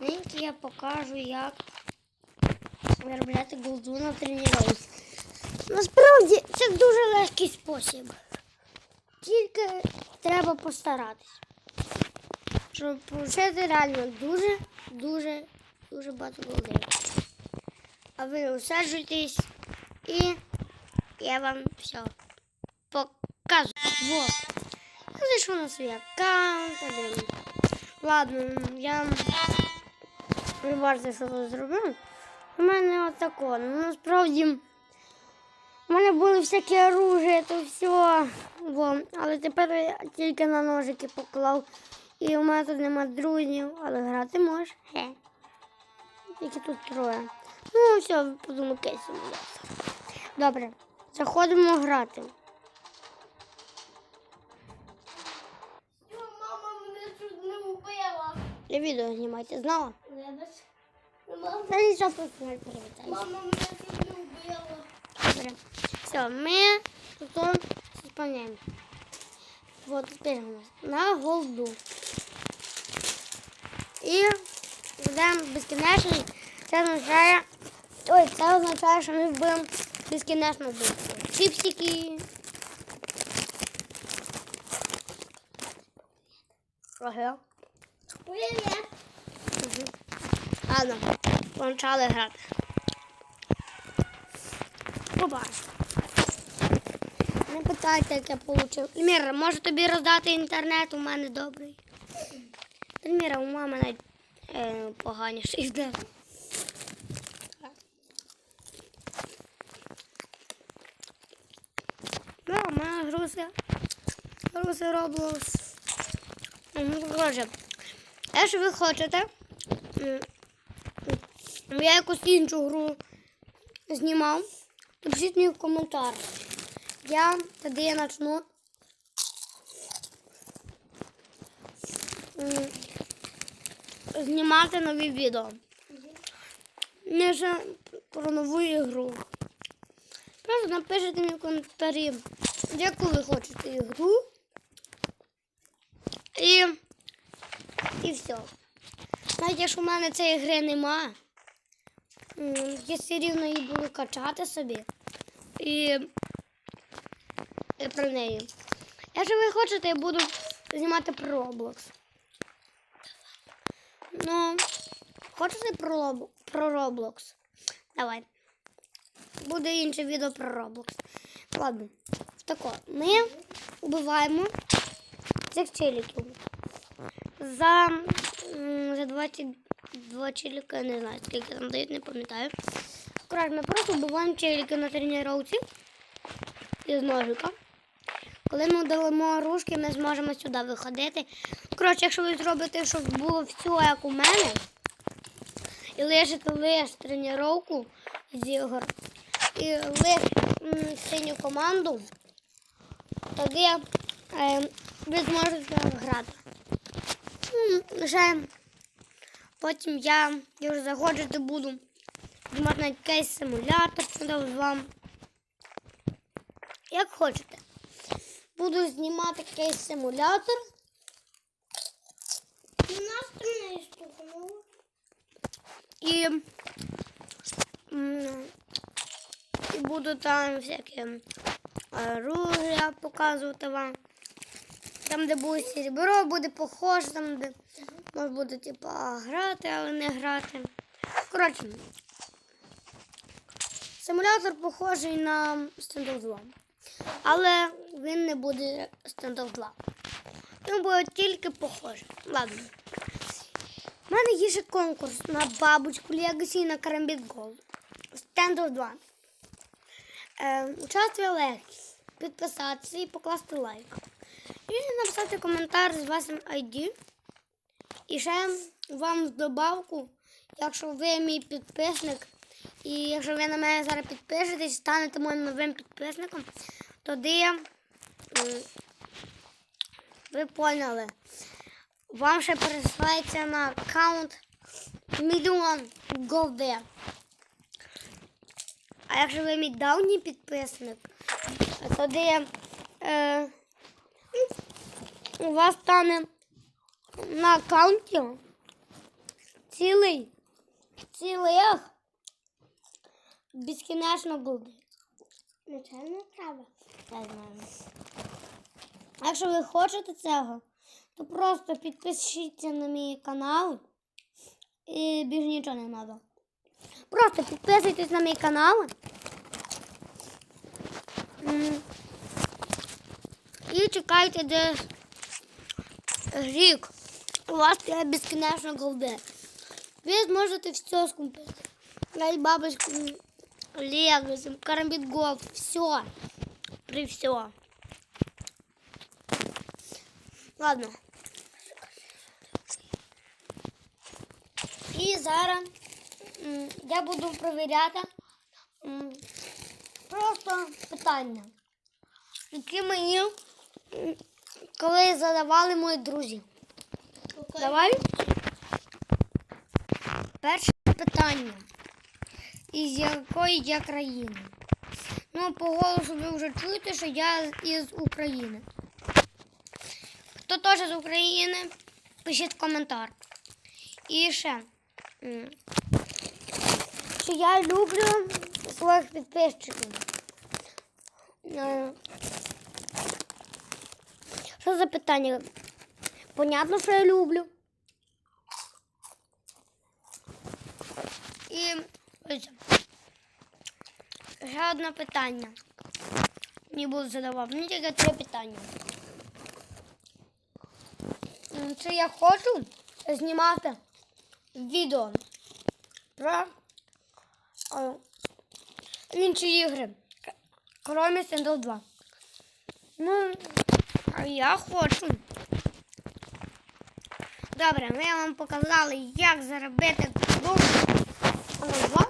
Нині я покажу, як виробляти голду на тренуванні. Насправді це дуже легкий спосіб. Тільки треба постаратись. Щоб отримати реально дуже, дуже, багато голди. А ви усаджуйтесь і я вам все показую. Я зайшов на свій аккаунт. Ладно, я бачите, що тут зробив. У мене отако. Ну, насправді, у мене були всякі оружия, то все. Во. Але тепер я тільки на ножики поклав. І у мене тут нема друзів, але грати можеш. Хе. Тільки тут троє. Ну, все, подумаю, кейсом. Добре, заходимо грати. Мама мене тут не вбила. Я відео знімайте, знала? Та нічого просто не привітаюся. мама мене не вбила. Добре. Все, ми тут сповняємо. Вот теперь у нас на голду. І будемо безкінечний. Це означає. Ой, це означає, що ми вбимо безкінечну битву. Чіпсики. Ага. Привіт. Угу. Ладно, почали грати. Побачу. Не питайте, як я отримав. Міра, може тобі роздати інтернет? У мене добрий. Міра, у мами навіть е, поганіший йде. Ну, у мене грузи. Грузи. Ну, коротше, якщо ви хочете, я якусь іншу гру знімав, то пишіть мені в коментар. Я тоді я почну знімати нові відео. Не вже про нову ігру. Просто напишіть мені в коментарі, яку ви хочете ігру. І, і все. Навіть якщо в мене цієї гри нема, м, я все рівно її буду качати собі і, і про неї. Якщо ви хочете, я буду знімати про Роблокс. Ну, хочете про Роблокс? Давай. Буде інше відео про Роблокс. Ладно. Так от, ми убиваємо цих челіків за, за 20 два челіка, не знаю, скільки там дають, не пам'ятаю. Коротше, ми просто вбиваємо челіки на тренуровці із ножика. Коли ми далимо рушки, ми зможемо сюди виходити. Коротше, якщо ви зробите, щоб було все, як у мене, і лишите лише тренуровку з ігор, і лише синю команду, тоді е, ви зможете грати. Вже потім я, я вже заходжувати буду. Знімати навіть якийсь симулятор подав вам. Як хочете. Буду знімати якийсь симулятор. І, і буду там всякі оружия показувати вам. Там, де буде серебро, буде похоже, там, де можна буде типа грати, але не грати. Коротше, симулятор похожий на Standoff 2. Але він не буде Standoff 2. Він буде тільки похожий. Ладно. У мене є ще конкурс на бабочку Legacy і на Карамбіт Gold. Standoff 2. Е, участвує легкий. Підписатися і покласти лайк. І написати коментар з вашим ID. І ще вам в добавку, якщо ви мій підписник, і якщо ви на мене зараз підпишетесь, станете моїм новим підписником, тоді ви поняли. Вам ще пересилається на аккаунт мільйон голди. А якщо ви мій давній підписник, тоді е, у вас стане на аккаунті цілий, цілих безкінечно голди. Звичайно, треба. Я знаю. Якщо ви хочете цього, то просто підпишіться на мій канал і більше нічого не треба. Просто підписуйтесь на мій канал. І чекайте десь рік. У вас є безкінечно голди. Ви зможете все скупити. Лей бабочку, Лего, карамбит голд, все. При все. Ладно. І зараз я буду перевіряти просто питання, які мені коли задавали мої друзі. Окей. Давай. Перше питання. Із якої я країни? Ну, по голосу ви вже чуєте, що я із України. Хто теж з України, пишіть коментар. І ще, що я люблю своїх підписчиків. За питання? Понятно, що я люблю. І ще одне питання. Мені буду задавати. Мені тільки три питання. Чи я хочу знімати відео про інші ігри, крім Sandal 2. Ну, а я хочу. Добре, ми вам показали, як заробити гру на 2.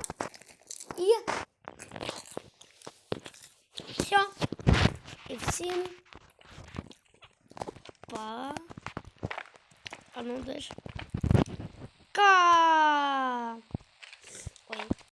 І все. І всім па. А ну дальше.